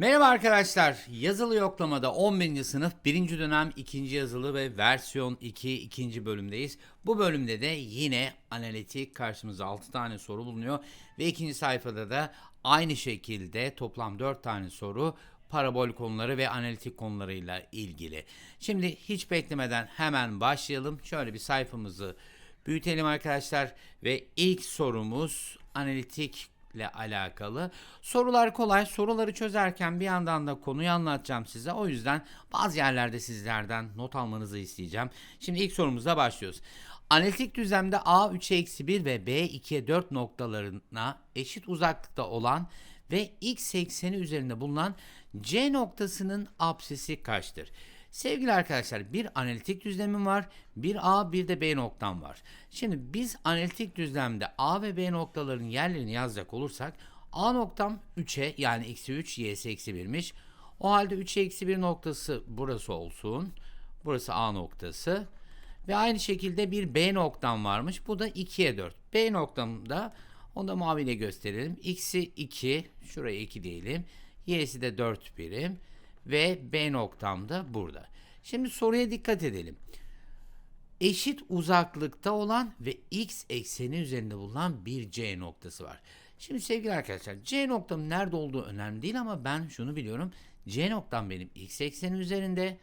Merhaba arkadaşlar. Yazılı yoklamada 11. sınıf 1. dönem 2. yazılı ve versiyon 2 2. bölümdeyiz. Bu bölümde de yine analitik karşımıza 6 tane soru bulunuyor ve ikinci sayfada da aynı şekilde toplam 4 tane soru parabol konuları ve analitik konularıyla ilgili. Şimdi hiç beklemeden hemen başlayalım. Şöyle bir sayfamızı büyütelim arkadaşlar ve ilk sorumuz analitik ile alakalı. Sorular kolay. Soruları çözerken bir yandan da konuyu anlatacağım size. O yüzden bazı yerlerde sizlerden not almanızı isteyeceğim. Şimdi ilk sorumuzla başlıyoruz. Analitik düzlemde A 3'e eksi 1 ve B 2'ye 4 noktalarına eşit uzaklıkta olan ve x ekseni üzerinde bulunan C noktasının apsisi kaçtır? Sevgili arkadaşlar bir analitik düzlemim var. Bir A bir de B noktam var. Şimdi biz analitik düzlemde A ve B noktaların yerlerini yazacak olursak A noktam 3'e yani eksi 3 y'si eksi 1'miş. O halde 3'e eksi 1 noktası burası olsun. Burası A noktası. Ve aynı şekilde bir B noktam varmış. Bu da 2'ye 4. B noktamda onu da maviyle gösterelim. X'i 2, şuraya 2 diyelim. Y'si de 4 birim ve B noktam da burada. Şimdi soruya dikkat edelim. Eşit uzaklıkta olan ve x ekseni üzerinde bulunan bir C noktası var. Şimdi sevgili arkadaşlar C noktamın nerede olduğu önemli değil ama ben şunu biliyorum. C noktam benim x ekseni üzerinde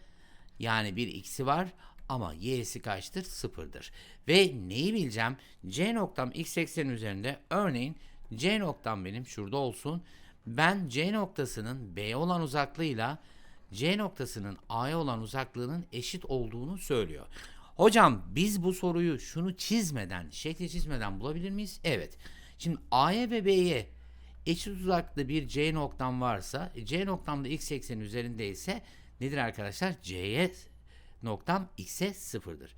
yani bir x'i var ama y'si kaçtır? Sıfırdır. Ve neyi bileceğim? C noktam x ekseni üzerinde örneğin C noktam benim şurada olsun. Ben C noktasının B'ye olan uzaklığıyla C noktasının A'ya olan uzaklığının eşit olduğunu söylüyor. Hocam biz bu soruyu şunu çizmeden, şekli çizmeden bulabilir miyiz? Evet. Şimdi A'ya ve B'ye eşit uzaklıkta bir C noktam varsa, C noktamda x ekseni üzerinde ise nedir arkadaşlar? C'ye noktam x'e sıfırdır.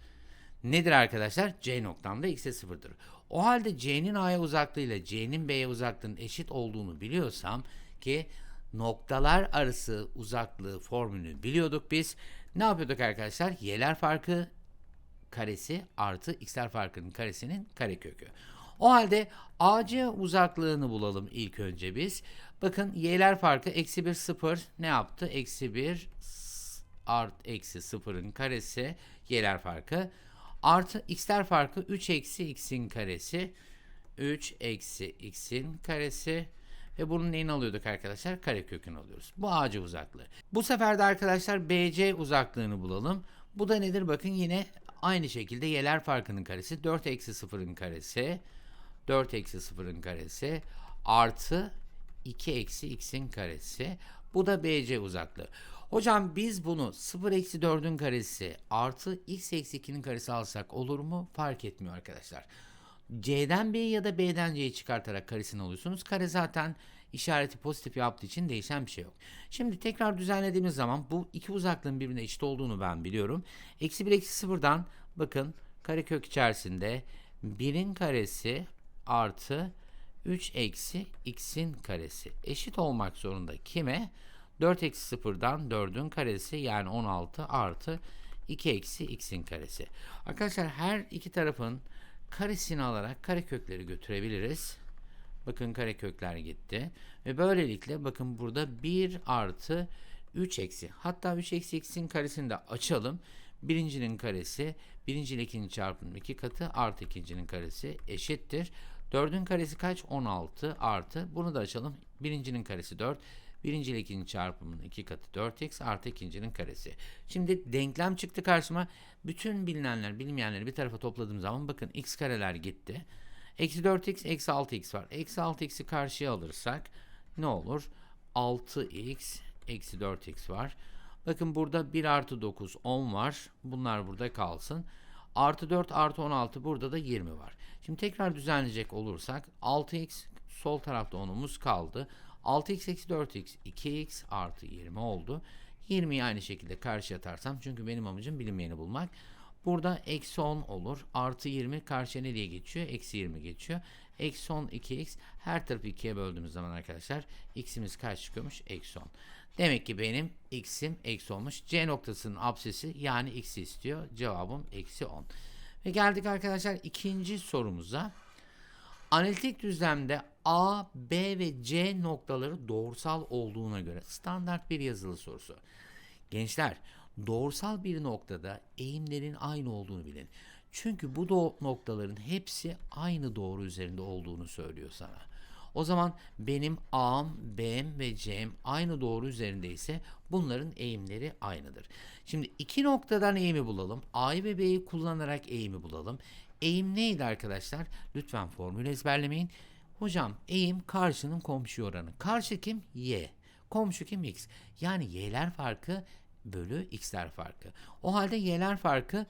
Nedir arkadaşlar? C noktamda x'e sıfırdır. O halde C'nin A'ya uzaklığıyla C'nin B'ye uzaklığının eşit olduğunu biliyorsam ki noktalar arası uzaklığı formülünü biliyorduk biz. Ne yapıyorduk arkadaşlar? Y'ler farkı karesi artı x'ler farkının karesinin karekökü. O halde AC uzaklığını bulalım ilk önce biz. Bakın y'ler farkı eksi 1 0 ne yaptı? Eksi 1 art eksi 0'ın karesi y'ler farkı. Artı x'ler farkı 3 eksi x'in karesi. 3 eksi x'in karesi. Ve bunun neyini alıyorduk arkadaşlar? Karekökünü alıyoruz. Bu AC uzaklığı. Bu sefer de arkadaşlar BC uzaklığını bulalım. Bu da nedir? Bakın yine aynı şekilde y'ler farkının karesi. 4 eksi 0'ın karesi. 4 eksi 0'ın karesi. Artı 2 eksi x'in karesi. Bu da BC uzaklığı. Hocam biz bunu 0 eksi 4'ün karesi artı x eksi 2'nin karesi alsak olur mu? Fark etmiyor arkadaşlar. C'den B'yi ya da B'den C'yi çıkartarak karesini alıyorsunuz. Kare zaten işareti pozitif yaptığı için değişen bir şey yok. Şimdi tekrar düzenlediğimiz zaman bu iki uzaklığın birbirine eşit olduğunu ben biliyorum. Eksi 1 eksi 0'dan bakın karekök içerisinde 1'in karesi artı 3 eksi x'in karesi eşit olmak zorunda kime? 4 eksi 0'dan 4'ün karesi yani 16 artı 2 eksi x'in karesi. Arkadaşlar her iki tarafın karesini alarak karekökleri götürebiliriz. Bakın karekökler gitti. Ve böylelikle bakın burada 1 artı 3 eksi. Hatta 3 eksi x'in karesini de açalım. Birincinin karesi birinci ile ikinci çarpımının iki katı artı ikincinin karesi eşittir. 4'ün karesi kaç? 16 artı. Bunu da açalım. Birincinin karesi 4. Birinci ile çarpımının iki katı 4x artı ikincinin karesi. Şimdi denklem çıktı karşıma. Bütün bilinenler, bilinmeyenleri bir tarafa topladığım zaman bakın x kareler gitti. Eksi 4x, eksi 6x var. Eksi 6x'i karşıya alırsak ne olur? 6x, eksi 4x var. Bakın burada 1 artı 9, 10 var. Bunlar burada kalsın. Artı 4 artı 16 burada da 20 var. Şimdi tekrar düzenleyecek olursak 6x sol tarafta 10'umuz kaldı. 6x eksi 4x 2x artı 20 oldu. 20'yi aynı şekilde karşıya atarsam çünkü benim amacım bilinmeyeni bulmak. Burada eksi 10 olur. Artı 20 karşıya nereye geçiyor? Eksi 20 geçiyor. Eksi 10 2x her tarafı 2'ye böldüğümüz zaman arkadaşlar x'imiz kaç çıkıyormuş? Eksi 10. Demek ki benim x'im eksi olmuş. C noktasının absesi yani x'i istiyor. Cevabım eksi 10. Ve geldik arkadaşlar ikinci sorumuza. Analitik düzlemde A, B ve C noktaları doğrusal olduğuna göre standart bir yazılı sorusu. Gençler, doğrusal bir noktada eğimlerin aynı olduğunu bilin. Çünkü bu noktaların hepsi aynı doğru üzerinde olduğunu söylüyor sana. O zaman benim A'm, B'm ve C'm aynı doğru üzerindeyse bunların eğimleri aynıdır. Şimdi iki noktadan eğimi bulalım. A'yı ve B'yi kullanarak eğimi bulalım. Eğim neydi arkadaşlar? Lütfen formülü ezberlemeyin. Hocam eğim karşının komşu oranı. Karşı kim? Y. Komşu kim? X. Yani y'ler farkı bölü x'ler farkı. O halde y'ler farkı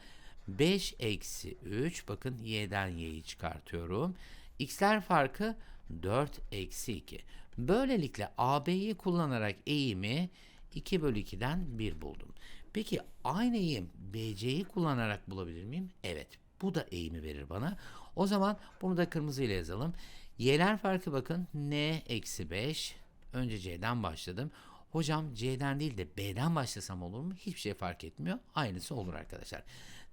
5 eksi 3. Bakın y'den y'yi çıkartıyorum. x'ler farkı 4 eksi 2. Böylelikle AB'yi kullanarak eğimi 2 bölü 2'den 1 buldum. Peki aynı eğim BC'yi kullanarak bulabilir miyim? Evet. Bu da eğimi verir bana. O zaman bunu da kırmızıyla yazalım. Y'ler farkı bakın n eksi 5. Önce C'den başladım. Hocam C'den değil de B'den başlasam olur mu? Hiçbir şey fark etmiyor. Aynısı olur arkadaşlar.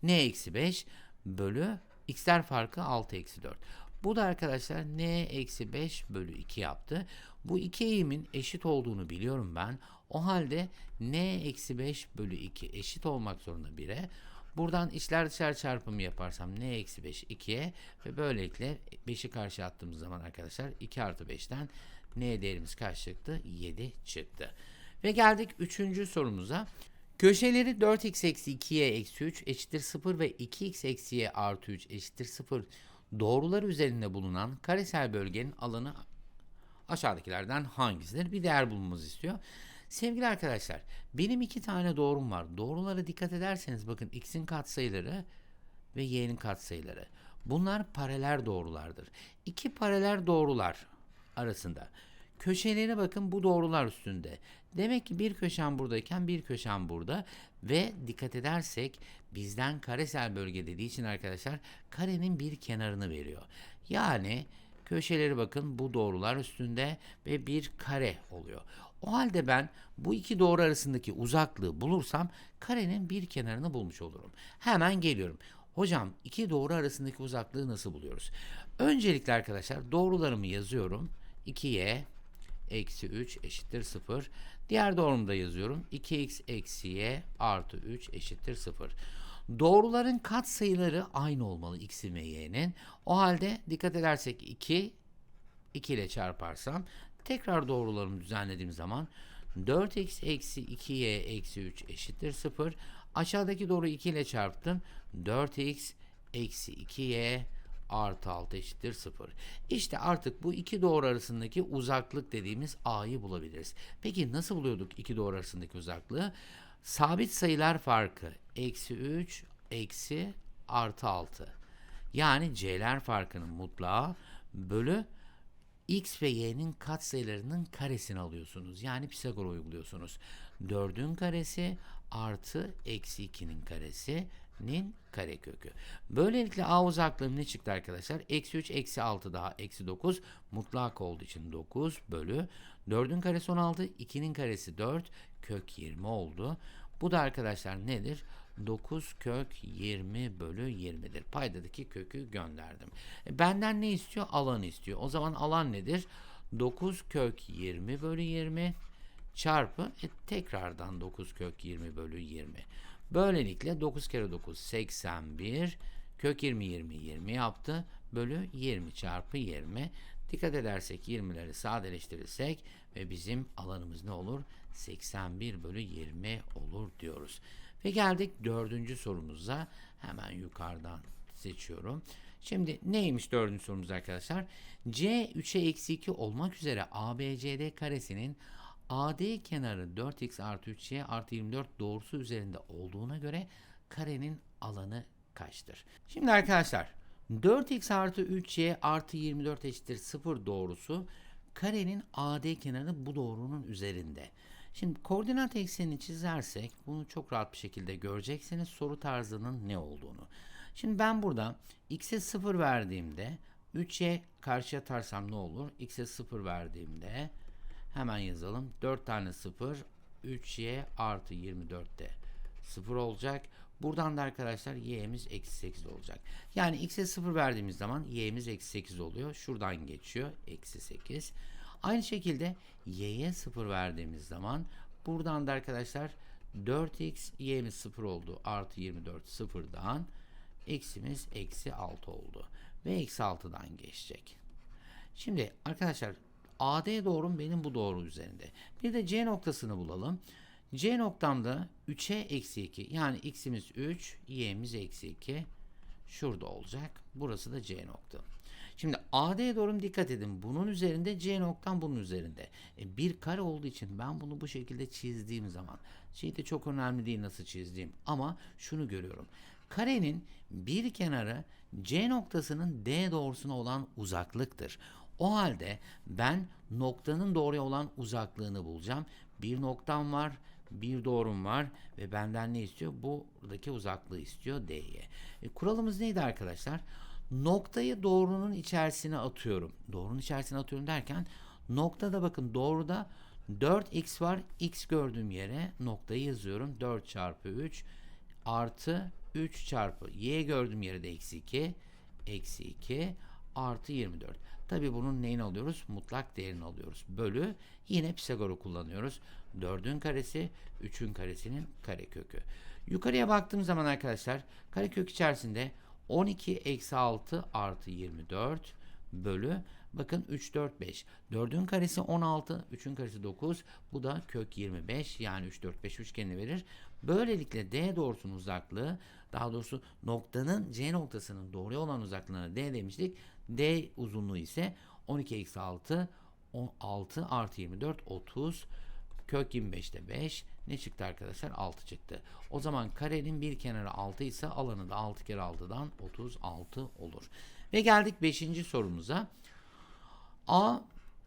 n eksi 5 bölü x'ler farkı 6 eksi 4. Bu da arkadaşlar n eksi 5 bölü 2 yaptı. Bu iki eğimin eşit olduğunu biliyorum ben. O halde n eksi 5 bölü 2 eşit olmak zorunda 1'e. Buradan içler dışarı çarpımı yaparsam n eksi 5 2'ye ve böylelikle 5'i karşı attığımız zaman arkadaşlar 2 artı 5'ten n değerimiz kaç çıktı? 7 çıktı. Ve geldik 3. sorumuza. Köşeleri 4x eksi 2y eksi 3 eşittir 0 ve 2x eksi y artı 3 eşittir 0 doğrular üzerinde bulunan karesel bölgenin alanı aşağıdakilerden hangisidir? Bir değer bulmamızı istiyor. Sevgili arkadaşlar, benim iki tane doğrum var. Doğrulara dikkat ederseniz bakın x'in katsayıları ve y'nin katsayıları. Bunlar paralel doğrulardır. İki paralel doğrular arasında. Köşelerine bakın bu doğrular üstünde. Demek ki bir köşem buradayken bir köşem burada ve dikkat edersek bizden karesel bölge dediği için arkadaşlar karenin bir kenarını veriyor. Yani köşeleri bakın bu doğrular üstünde ve bir kare oluyor. O halde ben bu iki doğru arasındaki uzaklığı bulursam karenin bir kenarını bulmuş olurum. Hemen geliyorum. Hocam iki doğru arasındaki uzaklığı nasıl buluyoruz? Öncelikle arkadaşlar doğrularımı yazıyorum. 2y eksi 3 eşittir 0. Diğer doğrumu da yazıyorum. 2x eksi y artı 3 eşittir 0. Doğruların katsayıları aynı olmalı x'in ve y'nin. O halde dikkat edersek 2, 2 ile çarparsam tekrar doğrularımı düzenlediğim zaman 4x eksi 2y eksi 3 eşittir 0. Aşağıdaki doğru 2 ile çarptım. 4x eksi 2y artı 6 eşittir 0. İşte artık bu iki doğru arasındaki uzaklık dediğimiz a'yı bulabiliriz. Peki nasıl buluyorduk iki doğru arasındaki uzaklığı? Sabit sayılar farkı eksi 3 eksi artı 6. Yani c'ler farkının mutlağı bölü x ve y'nin katsayılarının karesini alıyorsunuz. Yani Pisagor uyguluyorsunuz. 4'ün karesi artı eksi 2'nin karesinin karekökü. Böylelikle a uzaklığım ne çıktı arkadaşlar? Eksi 3 eksi 6 daha eksi 9 mutlak olduğu için 9 bölü 4'ün karesi 16 2'nin karesi 4 kök 20 oldu. Bu da arkadaşlar nedir? 9 kök 20 bölü 20'dir. Paydadaki kökü gönderdim. E, benden ne istiyor? Alanı istiyor. O zaman alan nedir? 9 kök 20 bölü 20 çarpı e, tekrardan 9 kök 20 bölü 20. Böylelikle 9 kere 9 81 kök 20 20 20 yaptı bölü 20 çarpı 20. Dikkat edersek 20'leri sadeleştirirsek ve bizim alanımız ne olur? 81 bölü 20 olur diyoruz. Ve geldik dördüncü sorumuza. Hemen yukarıdan seçiyorum. Şimdi neymiş dördüncü sorumuz arkadaşlar? C 3'e eksi 2 olmak üzere ABCD karesinin AD kenarı 4x artı 3y artı 24 doğrusu üzerinde olduğuna göre karenin alanı kaçtır? Şimdi arkadaşlar 4x artı 3y artı 24 eşittir 0 doğrusu karenin AD kenarı bu doğrunun üzerinde. Şimdi koordinat eksenini çizersek bunu çok rahat bir şekilde göreceksiniz soru tarzının ne olduğunu. Şimdi ben burada x'e 0 verdiğimde 3y karşı atarsam ne olur? x'e 0 verdiğimde hemen yazalım. 4 tane 0 3y artı 24 de 0 olacak. Buradan da arkadaşlar y'miz eksi 8 olacak. Yani x'e 0 verdiğimiz zaman y'miz eksi 8 oluyor. Şuradan geçiyor. Eksi 8. Aynı şekilde y'ye 0 verdiğimiz zaman buradan da arkadaşlar 4x y'miz 0 oldu. Artı 24 sıfırdan x'imiz eksi 6 oldu. Ve eksi 6'dan geçecek. Şimdi arkadaşlar AD doğrum benim bu doğru üzerinde. Bir de C noktasını bulalım. C noktamda 3'e eksi 2 yani x'imiz 3 y'miz eksi 2 şurada olacak. Burası da C nokta. Şimdi AD doğrum dikkat edin. Bunun üzerinde C noktam bunun üzerinde. E, bir kare olduğu için ben bunu bu şekilde çizdiğim zaman şey de çok önemli değil nasıl çizdiğim ama şunu görüyorum. Karenin bir kenarı C noktasının D doğrusuna olan uzaklıktır. O halde ben noktanın doğruya olan uzaklığını bulacağım. Bir noktam var, bir doğrum var ve benden ne istiyor? Buradaki uzaklığı istiyor D'ye. E, kuralımız neydi arkadaşlar? Noktayı doğrunun içerisine atıyorum. Doğrunun içerisine atıyorum derken noktada bakın doğruda 4x var. X gördüğüm yere noktayı yazıyorum. 4 çarpı 3 artı 3 çarpı y gördüğüm yere de eksi 2 eksi 2 artı 24. Tabi bunun neyini alıyoruz? Mutlak değerini alıyoruz. Bölü yine Pisagor'u kullanıyoruz. 4'ün karesi 3'ün karesinin karekökü. Yukarıya baktığım zaman arkadaşlar karekök içerisinde 12 eksi 6 artı 24 bölü bakın 3 4 5 4'ün karesi 16 3'ün karesi 9 bu da kök 25 yani 3 4 5 üçgenini verir. Böylelikle D doğrusunun uzaklığı daha doğrusu noktanın C noktasının doğruya olan uzaklığına D demiştik. D uzunluğu ise 12 eksi 6 6 artı 24 30 kök 25'te 5 ne çıktı arkadaşlar 6 çıktı. O zaman karenin bir kenarı 6 ise alanı da 6 kere 6'dan 36 olur. Ve geldik 5. sorumuza. A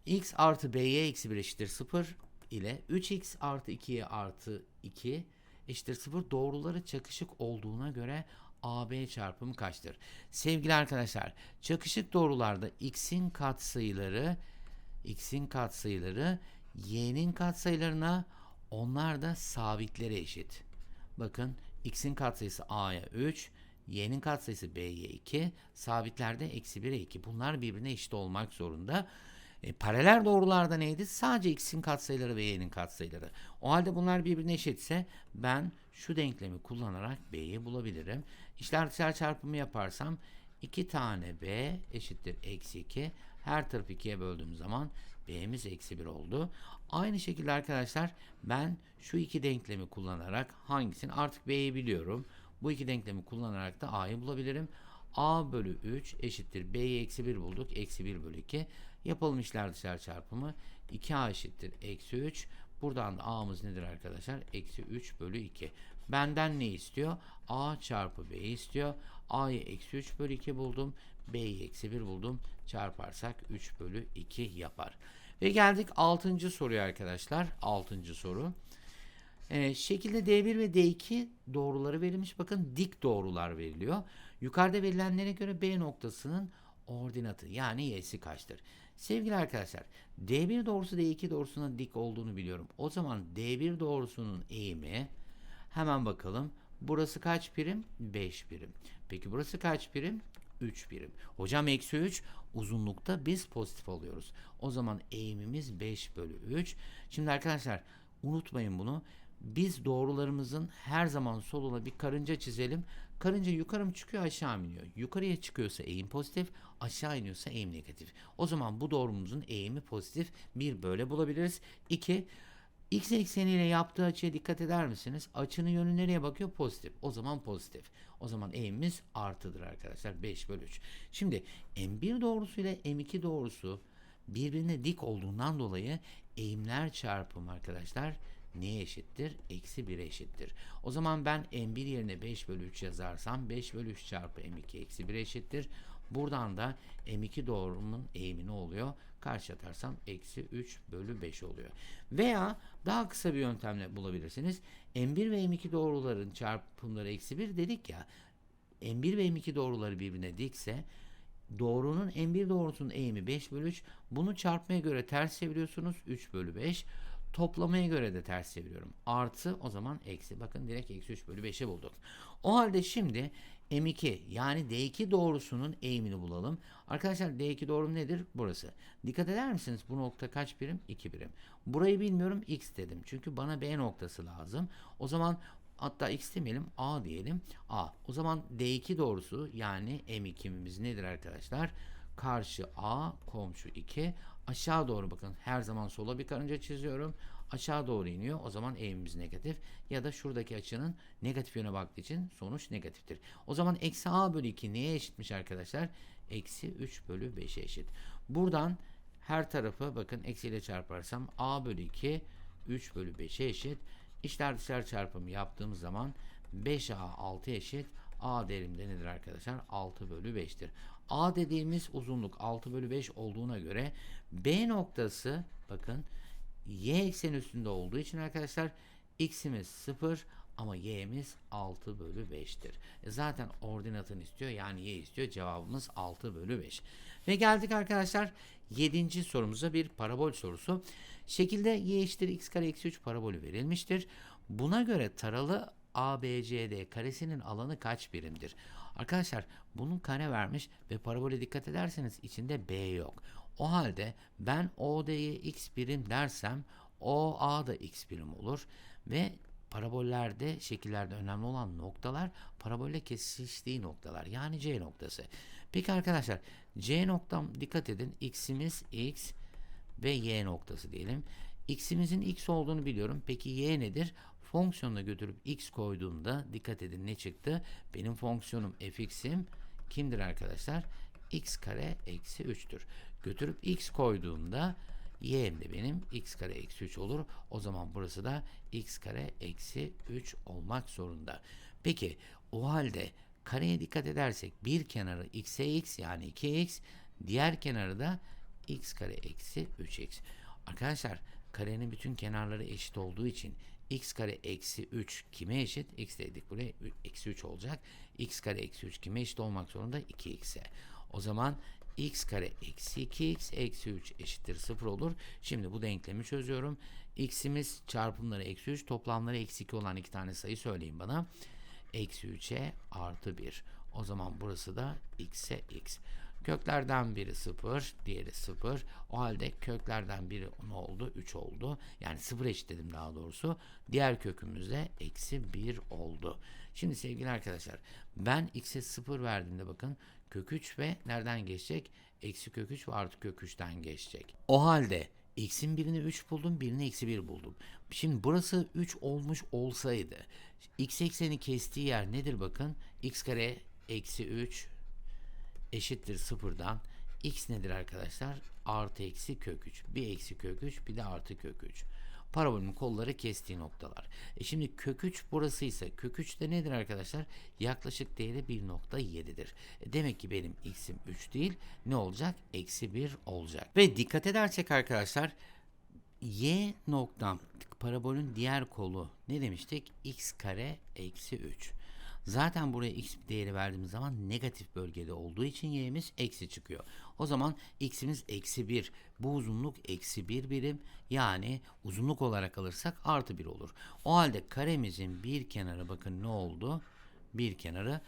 x artı b'ye eksi 1 eşittir 0 ile 3x artı 2'ye artı 2 eşittir 0 doğruları çakışık olduğuna göre AB çarpımı kaçtır? Sevgili arkadaşlar, çakışık doğrularda x'in katsayıları x'in katsayıları y'nin katsayılarına onlar da sabitlere eşit. Bakın x'in katsayısı a'ya 3, y'nin katsayısı b'ye 2, sabitlerde eksi 1'e 2. Bunlar birbirine eşit olmak zorunda. E, paralel doğrularda neydi? Sadece x'in katsayıları ve y'nin katsayıları. O halde bunlar birbirine eşitse ben şu denklemi kullanarak b'yi bulabilirim. İşler çarpımı yaparsam 2 tane b eşittir eksi 2. Her tarafı 2'ye böldüğüm zaman b'miz eksi 1 oldu. Aynı şekilde arkadaşlar ben şu iki denklemi kullanarak hangisini artık b'yi biliyorum. Bu iki denklemi kullanarak da a'yı bulabilirim. a bölü 3 eşittir b'yi eksi 1 bulduk. Eksi 1 bölü 2. Yapalım işler dışarı çarpımı. 2a eşittir eksi 3. Buradan da a'mız nedir arkadaşlar? Eksi 3 bölü 2. Benden ne istiyor? a çarpı b istiyor. a'yı eksi 3 bölü 2 buldum. b'yi eksi 1 buldum. Çarparsak 3 bölü 2 yapar. Ve geldik 6. soruya arkadaşlar. 6. soru. Ee, şekilde D1 ve D2 doğruları verilmiş. Bakın dik doğrular veriliyor. Yukarıda verilenlere göre B noktasının ordinatı yani y'si kaçtır? Sevgili arkadaşlar D1 doğrusu D2 doğrusuna dik olduğunu biliyorum. O zaman D1 doğrusunun eğimi hemen bakalım. Burası kaç birim? 5 birim. Peki burası kaç birim? 3 birim. Hocam eksi 3 uzunlukta biz pozitif alıyoruz. O zaman eğimimiz 5 bölü 3. Şimdi arkadaşlar unutmayın bunu. Biz doğrularımızın her zaman soluna bir karınca çizelim. Karınca yukarı mı çıkıyor aşağı mı iniyor? Yukarıya çıkıyorsa eğim pozitif, aşağı iniyorsa eğim negatif. O zaman bu doğrumuzun eğimi pozitif. Bir böyle bulabiliriz. İki, X ekseniyle yaptığı açıya dikkat eder misiniz? Açının yönü nereye bakıyor? Pozitif. O zaman pozitif. O zaman eğimimiz artıdır arkadaşlar. 5 bölü 3. Şimdi M1 doğrusu ile M2 doğrusu birbirine dik olduğundan dolayı eğimler çarpımı arkadaşlar neye eşittir? Eksi 1'e eşittir. O zaman ben M1 yerine 5 bölü 3 yazarsam 5 bölü 3 çarpı M2 eksi 1 eşittir. Buradan da M2 doğrumun eğimi ne oluyor? Karşı atarsam eksi 3 bölü 5 oluyor. Veya daha kısa bir yöntemle bulabilirsiniz. M1 ve M2 doğruların çarpımları eksi 1 dedik ya. M1 ve M2 doğruları birbirine dikse doğrunun M1 doğrusunun eğimi 5 bölü 3. Bunu çarpmaya göre ters çeviriyorsunuz. 3 bölü 5. Toplamaya göre de ters çeviriyorum. Artı o zaman eksi. Bakın direkt eksi 3 bölü 5'i bulduk. O halde şimdi M2 yani D2 doğrusunun eğimini bulalım. Arkadaşlar D2 doğru nedir? Burası. Dikkat eder misiniz? Bu nokta kaç birim? 2 birim. Burayı bilmiyorum x dedim. Çünkü bana B noktası lazım. O zaman hatta x demeyelim A diyelim. A. O zaman D2 doğrusu yani M2'miz nedir arkadaşlar? Karşı A komşu 2 aşağı doğru bakın her zaman sola bir karınca çiziyorum aşağı doğru iniyor o zaman eğimimiz negatif ya da şuradaki açının negatif yöne baktığı için sonuç negatiftir. O zaman eksi a bölü 2 neye eşitmiş arkadaşlar? Eksi 3 bölü 5'e eşit. Buradan her tarafı bakın eksiyle çarparsam a bölü 2 3 bölü 5'e eşit. İçler dışlar çarpımı yaptığımız zaman 5a 6 eşit. A değerimde nedir arkadaşlar? 6 bölü 5'tir. A dediğimiz uzunluk 6 bölü 5 olduğuna göre B noktası bakın y ekseni üstünde olduğu için arkadaşlar x'imiz 0 ama y'miz 6 bölü 5'tir. E zaten ordinatını istiyor yani y istiyor cevabımız 6 bölü 5. Ve geldik arkadaşlar 7. sorumuza bir parabol sorusu. Şekilde y eşittir x kare eksi 3 parabolü verilmiştir. Buna göre taralı ABCD karesinin alanı kaç birimdir? Arkadaşlar bunun kare vermiş ve parabole dikkat ederseniz içinde B yok. O halde ben OD'ye x birim dersem OA da x birim olur ve parabollerde şekillerde önemli olan noktalar parabolle kesiştiği noktalar yani C noktası. Peki arkadaşlar C noktam dikkat edin x'imiz x ve y noktası diyelim. x'imizin x olduğunu biliyorum. Peki y nedir? Fonksiyonuna götürüp x koyduğumda dikkat edin ne çıktı? Benim fonksiyonum fx'im kimdir arkadaşlar? x kare eksi 3'tür. Götürüp x koyduğumda y'm de benim x kare eksi 3 olur. O zaman burası da x kare eksi 3 olmak zorunda. Peki o halde kareye dikkat edersek bir kenarı x'e x yani 2x diğer kenarı da x kare eksi 3x. Arkadaşlar karenin bütün kenarları eşit olduğu için x kare eksi 3 kime eşit? x dedik buraya eksi 3 olacak. x kare eksi 3 kime eşit olmak zorunda? 2x'e. O zaman x kare eksi 2x eksi 3 eşittir 0 olur. Şimdi bu denklemi çözüyorum. x'imiz çarpımları eksi 3 toplamları eksi 2 olan iki tane sayı söyleyin bana. Eksi 3'e artı 1. O zaman burası da x'e x. Köklerden biri 0, diğeri 0. O halde köklerden biri ne oldu? 3 oldu. Yani 0 eşitledim daha doğrusu. Diğer kökümüz de eksi 1 oldu. Şimdi sevgili arkadaşlar ben x'e 0 verdiğimde bakın kök 3 ve nereden geçecek? Eksi kök 3 ve artı kök 3'ten geçecek. O halde x'in birini 3 buldum, birini eksi 1 buldum. Şimdi burası 3 olmuş olsaydı x ekseni kestiği yer nedir bakın? x kare eksi 3 eşittir sıfırdan x nedir arkadaşlar? Artı eksi kök 3. Bir eksi kök 3 bir de artı kök 3. Parabolün kolları kestiği noktalar. E şimdi kök 3 burası ise kök 3 de nedir arkadaşlar? Yaklaşık değeri 1.7'dir. E demek ki benim x'im 3 değil. Ne olacak? Eksi 1 olacak. Ve dikkat edersek arkadaşlar y noktam parabolün diğer kolu ne demiştik? x kare eksi 3. Zaten buraya x değeri verdiğimiz zaman negatif bölgede olduğu için y'miz eksi çıkıyor. O zaman x'imiz eksi 1. Bu uzunluk eksi 1 birim. Yani uzunluk olarak alırsak artı 1 olur. O halde karemizin bir kenarı bakın ne oldu? Bir kenarı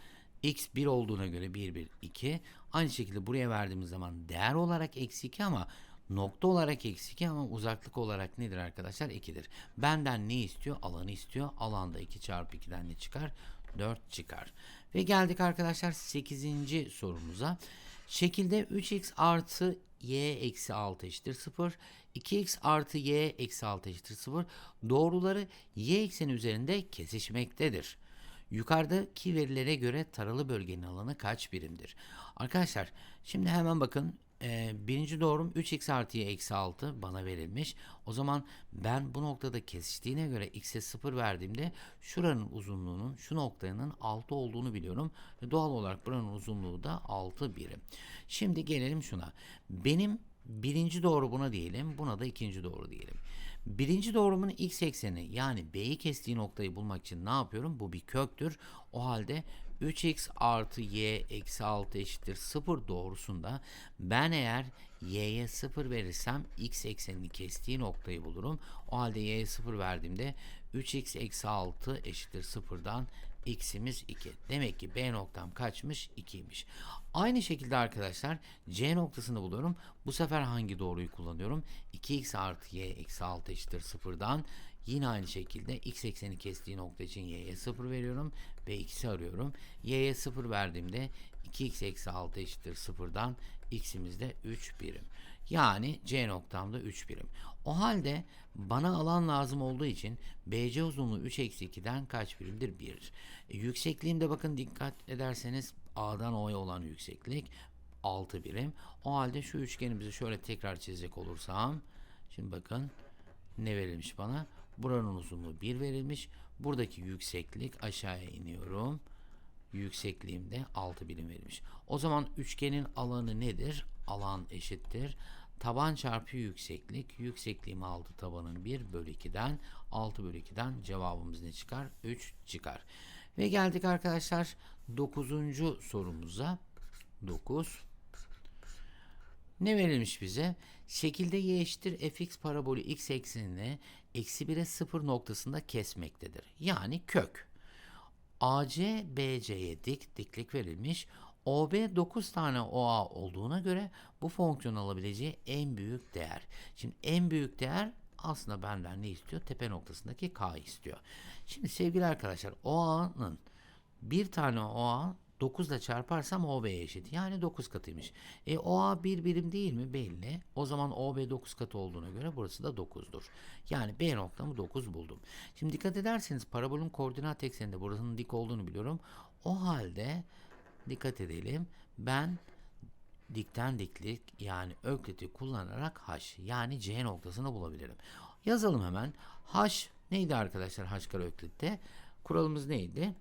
x 1 olduğuna göre 1 1 2. Aynı şekilde buraya verdiğimiz zaman değer olarak eksi 2 ama nokta olarak eksi 2 ama uzaklık olarak nedir arkadaşlar? 2'dir. Benden ne istiyor? Alanı istiyor. Alanda 2 çarpı 2'den ne çıkar? 4 çıkar. Ve geldik arkadaşlar 8. sorumuza. Şekilde 3x artı y eksi 6 eşittir 0. 2x artı y eksi 6 eşittir 0. Doğruları y ekseni üzerinde kesişmektedir. Yukarıdaki verilere göre taralı bölgenin alanı kaç birimdir? Arkadaşlar şimdi hemen bakın e, birinci doğrum 3x artı y eksi 6 bana verilmiş. O zaman ben bu noktada kesiştiğine göre x'e 0 verdiğimde şuranın uzunluğunun şu noktanın 6 olduğunu biliyorum. Ve doğal olarak buranın uzunluğu da 6 birim. Şimdi gelelim şuna. Benim birinci doğru buna diyelim. Buna da ikinci doğru diyelim. Birinci doğrumun x ekseni yani b'yi kestiği noktayı bulmak için ne yapıyorum? Bu bir köktür. O halde 3x artı y eksi 6 eşittir 0 doğrusunda ben eğer y'ye 0 verirsem x eksenini kestiği noktayı bulurum. O halde y'ye 0 verdiğimde 3x eksi 6 eşittir 0'dan x'imiz 2. Demek ki B noktam kaçmış? 2'ymiş. Aynı şekilde arkadaşlar C noktasını buluyorum. Bu sefer hangi doğruyu kullanıyorum? 2x artı y eksi 6 eşittir 0'dan yine aynı şekilde x ekseni kestiği nokta için y'ye 0 veriyorum ve x'i arıyorum. y'ye 0 verdiğimde 2x eksi 6 eşittir 0'dan x'imiz de 3 birim. Yani C noktamda 3 birim. O halde bana alan lazım olduğu için BC uzunluğu 3 eksi 2'den kaç birimdir? 1. E, yüksekliğimde bakın dikkat ederseniz A'dan O'ya olan yükseklik 6 birim. O halde şu üçgenimizi şöyle tekrar çizecek olursam şimdi bakın ne verilmiş bana? Buranın uzunluğu 1 verilmiş. Buradaki yükseklik aşağıya iniyorum. Yüksekliğimde 6 birim verilmiş. O zaman üçgenin alanı nedir? Alan eşittir. Taban çarpı yükseklik. Yüksekliğim 6 tabanın 1 bölü 2'den 6 bölü 2'den cevabımız ne çıkar? 3 çıkar. Ve geldik arkadaşlar 9. sorumuza. 9. Ne verilmiş bize? Şekilde y eşittir fx parabolü x eksenini eksi 1'e 0 noktasında kesmektedir. Yani kök. AC BC'ye dik diklik verilmiş. OB 9 tane OA olduğuna göre bu fonksiyon alabileceği en büyük değer. Şimdi en büyük değer aslında benden ne istiyor? Tepe noktasındaki K istiyor. Şimdi sevgili arkadaşlar OA'nın bir tane OA 9 ile çarparsam OB eşit. Yani 9 katıymış. E OA bir birim değil mi? Belli. O zaman OB 9 katı olduğuna göre burası da 9'dur. Yani B noktamı 9 buldum. Şimdi dikkat ederseniz parabolün koordinat ekseninde burasının dik olduğunu biliyorum. O halde dikkat edelim. Ben dikten diklik yani ökliti kullanarak h yani c noktasını bulabilirim. Yazalım hemen. h neydi arkadaşlar h kare öklitte? Kuralımız neydi?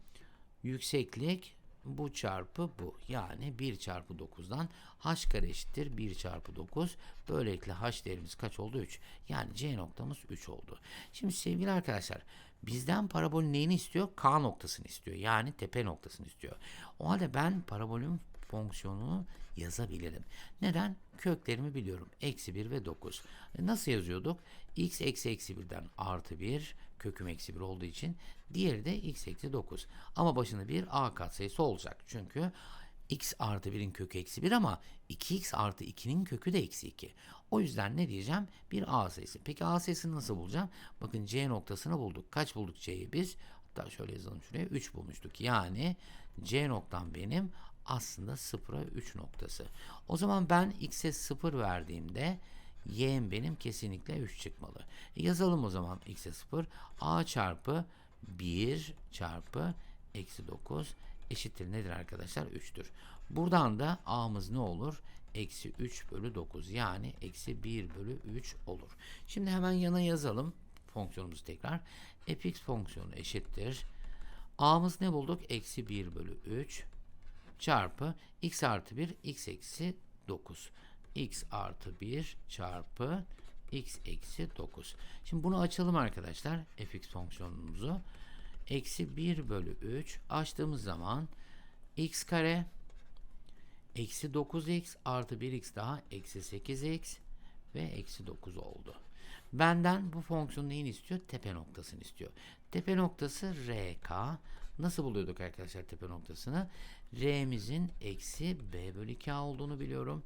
Yükseklik bu çarpı bu. Yani 1 çarpı 9'dan h kare eşittir 1 çarpı 9. Böylelikle h değerimiz kaç oldu? 3. Yani c noktamız 3 oldu. Şimdi sevgili arkadaşlar bizden parabolün neyini istiyor? K noktasını istiyor. Yani tepe noktasını istiyor. O halde ben parabolün fonksiyonunu yazabilirim. Neden? Köklerimi biliyorum. Eksi 1 ve 9. E, Nasıl yazıyorduk? x eksi eksi 1'den artı 1 köküm eksi 1 olduğu için diğeri de x eksi 9. Ama başında bir a katsayısı olacak. Çünkü x artı 1'in kökü eksi 1 ama 2x artı 2'nin kökü de eksi 2. O yüzden ne diyeceğim? Bir a sayısı. Peki a sayısını nasıl bulacağım? Bakın c noktasını bulduk. Kaç bulduk c'yi biz? Hatta şöyle yazalım şuraya. 3 bulmuştuk. Yani c noktam benim aslında 0'a 3 noktası. O zaman ben x'e 0 verdiğimde y'm benim kesinlikle 3 çıkmalı. Yazalım o zaman x'e 0. a çarpı 1 çarpı eksi 9 eşittir nedir arkadaşlar? 3'tür. Buradan da a'mız ne olur? Eksi 3 bölü 9 yani eksi 1 bölü 3 olur. Şimdi hemen yana yazalım fonksiyonumuzu tekrar. fx fonksiyonu eşittir. a'mız ne bulduk? Eksi 1 bölü 3 çarpı x artı 1 x eksi 9 x artı 1 çarpı x eksi 9 şimdi bunu açalım arkadaşlar fx fonksiyonumuzu eksi 1 bölü 3 açtığımız zaman x kare eksi 9x artı 1x daha eksi 8x ve eksi 9 oldu. Benden bu fonksiyon neyini istiyor? Tepe noktasını istiyor. Tepe noktası RK. Nasıl buluyorduk arkadaşlar tepe noktasını? R'mizin eksi B bölü 2A olduğunu biliyorum.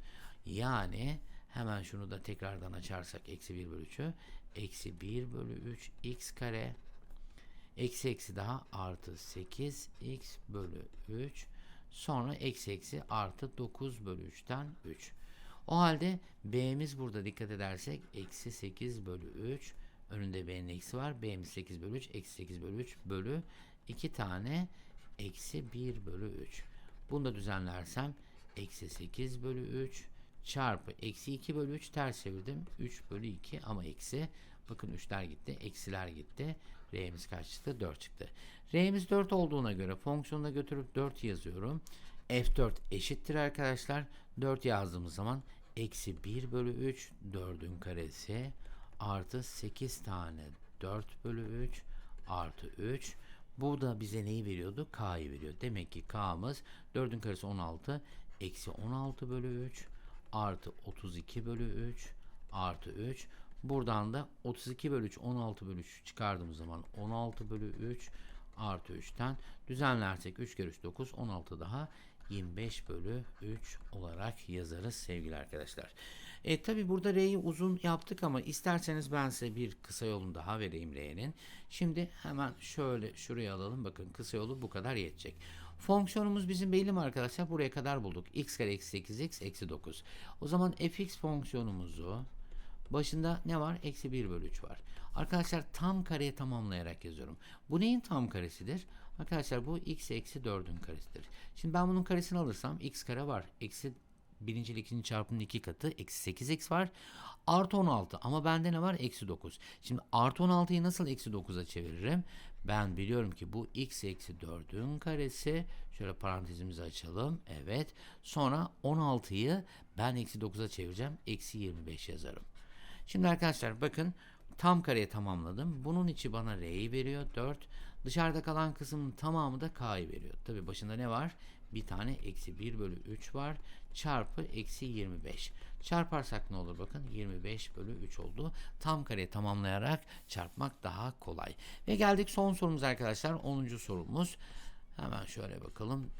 Yani hemen şunu da tekrardan açarsak eksi 1 bölü 3'ü. Eksi 1 bölü 3 x kare. Eksi eksi daha artı 8 x bölü 3. Sonra eksi eksi artı 9 bölü 3'ten 3. O halde b'miz burada dikkat edersek eksi 8 bölü 3 önünde b'nin eksi var. b'miz 8 bölü 3 eksi 8 bölü 3 bölü 2 tane eksi 1 bölü 3. Bunu da düzenlersem eksi 8 bölü 3 çarpı eksi 2 bölü 3 ters çevirdim. 3 bölü 2 ama eksi. Bakın 3'ler gitti. Eksiler gitti. R'miz kaç çıktı? 4 çıktı. R'miz 4 olduğuna göre fonksiyonuna götürüp 4 yazıyorum. F4 eşittir arkadaşlar. 4 yazdığımız zaman eksi 1 bölü 3 4'ün karesi artı 8 tane 4 bölü 3 artı 3 Bu da bize neyi veriyordu? K'yı veriyor. Demek ki K'mız 4'ün karesi 16 eksi 16 bölü 3 artı 32 bölü 3 artı 3. Buradan da 32 bölü 3 16 bölü 3 çıkardığımız zaman 16 bölü 3 artı 3'ten düzenlersek 3 kere 3 9 16 daha 25 bölü 3 olarak yazarız sevgili arkadaşlar. E tabi burada R'yi uzun yaptık ama isterseniz ben size bir kısa yolunu daha vereyim R'nin. Şimdi hemen şöyle şuraya alalım. Bakın kısa yolu bu kadar yetecek. Fonksiyonumuz bizim belli mi arkadaşlar? Buraya kadar bulduk. x kare eksi 8x eksi 9. O zaman fx fonksiyonumuzu başında ne var? Eksi 1 bölü 3 var. Arkadaşlar tam kareye tamamlayarak yazıyorum. Bu neyin tam karesidir? Arkadaşlar bu x eksi 4'ün karesidir. Şimdi ben bunun karesini alırsam x kare var. Eksi birinci ile ikinci çarpımın iki katı. Eksi 8x var. Artı 16 ama bende ne var? Eksi 9. Şimdi artı 16'yı nasıl eksi 9'a çeviririm? Ben biliyorum ki bu x eksi 4'ün karesi. Şöyle parantezimizi açalım. Evet. Sonra 16'yı ben eksi 9'a çevireceğim. Eksi 25 yazarım. Şimdi arkadaşlar bakın tam kareye tamamladım. Bunun içi bana R'yi veriyor 4. Dışarıda kalan kısmın tamamı da K'yı veriyor. Tabi başında ne var? Bir tane eksi 1 bölü 3 var. Çarpı eksi 25. Çarparsak ne olur bakın 25 bölü 3 oldu. Tam kareye tamamlayarak çarpmak daha kolay. Ve geldik son sorumuz arkadaşlar. 10. sorumuz. Hemen şöyle bakalım.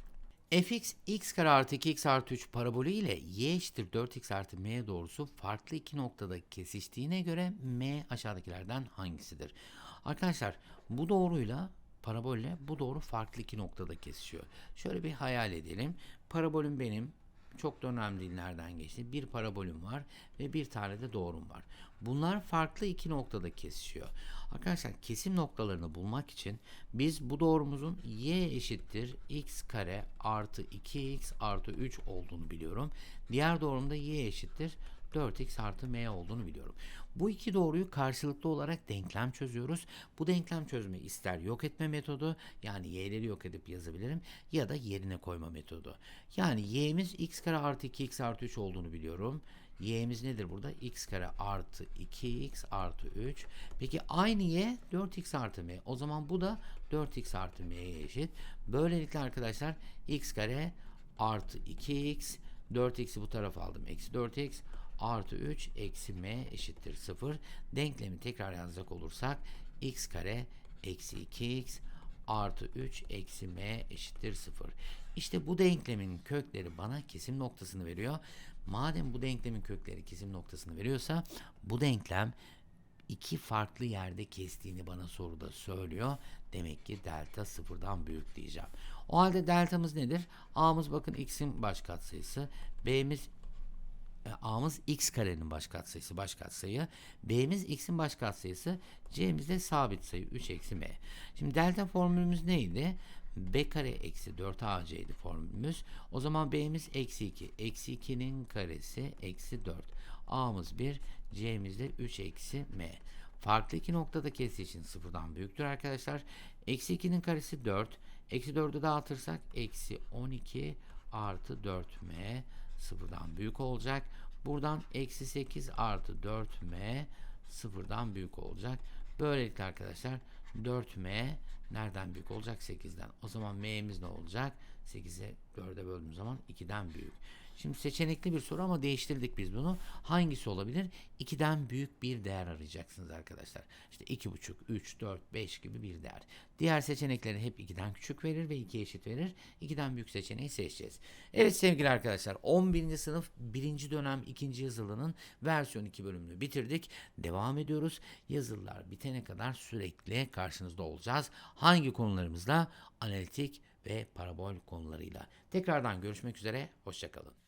fx x kare artı 2x artı 3 parabolü ile y eşittir 4x artı m doğrusu farklı iki noktada kesiştiğine göre m aşağıdakilerden hangisidir? Arkadaşlar bu doğruyla parabolle bu doğru farklı iki noktada kesişiyor. Şöyle bir hayal edelim. Parabolüm benim çok da önemli değil nereden geçti. Bir parabolüm var ve bir tane de doğrum var. Bunlar farklı iki noktada kesişiyor. Arkadaşlar kesim noktalarını bulmak için biz bu doğrumuzun y eşittir x kare artı 2x artı 3 olduğunu biliyorum. Diğer doğrumda y eşittir 4x artı m olduğunu biliyorum. Bu iki doğruyu karşılıklı olarak denklem çözüyoruz. Bu denklem çözümü ister yok etme metodu yani y'leri yok edip yazabilirim ya da yerine koyma metodu. Yani y'miz x kare artı 2x artı 3 olduğunu biliyorum. y'miz nedir burada? x kare artı 2x artı 3. Peki aynı y 4x artı m. O zaman bu da 4x artı m'ye eşit. Böylelikle arkadaşlar x kare artı 2x 4x'i bu tarafa aldım. Eksi 4x artı 3 eksi m eşittir 0. Denklemi tekrar yazacak olursak x kare eksi 2x artı 3 eksi m eşittir 0. İşte bu denklemin kökleri bana kesim noktasını veriyor. Madem bu denklemin kökleri kesim noktasını veriyorsa bu denklem iki farklı yerde kestiğini bana soruda söylüyor. Demek ki delta sıfırdan büyük diyeceğim. O halde deltamız nedir? A'mız bakın x'in baş katsayısı. B'miz A'mız x karenin baş katsayısı baş katsayı. B'miz x'in baş katsayısı. C'miz de sabit sayı 3 eksi m. Şimdi delta formülümüz neydi? b kare eksi 4ac'ydi formülümüz. O zaman b'miz eksi 2. Eksi 2'nin karesi eksi 4. a'mız 1. c'miz de 3 eksi m. Farklı iki noktada kestiği için sıfırdan büyüktür arkadaşlar. Eksi 2'nin karesi 4. Eksi 4'ü dağıtırsak eksi 12 artı 4m sıfırdan büyük olacak. Buradan eksi 8 artı 4m sıfırdan büyük olacak. Böylelikle arkadaşlar 4m nereden büyük olacak? 8'den. O zaman m'miz ne olacak? 8'e 4'e böldüğüm zaman 2'den büyük. Şimdi seçenekli bir soru ama değiştirdik biz bunu. Hangisi olabilir? 2'den büyük bir değer arayacaksınız arkadaşlar. İşte 2,5, 3, 4, 5 gibi bir değer. Diğer seçenekleri hep 2'den küçük verir ve 2 eşit verir. 2'den büyük seçeneği seçeceğiz. Evet sevgili arkadaşlar 11. sınıf 1. dönem 2. yazılının versiyon 2 bölümünü bitirdik. Devam ediyoruz. Yazılılar bitene kadar sürekli karşınızda olacağız. Hangi konularımızla? Analitik ve parabol konularıyla. Tekrardan görüşmek üzere. Hoşçakalın.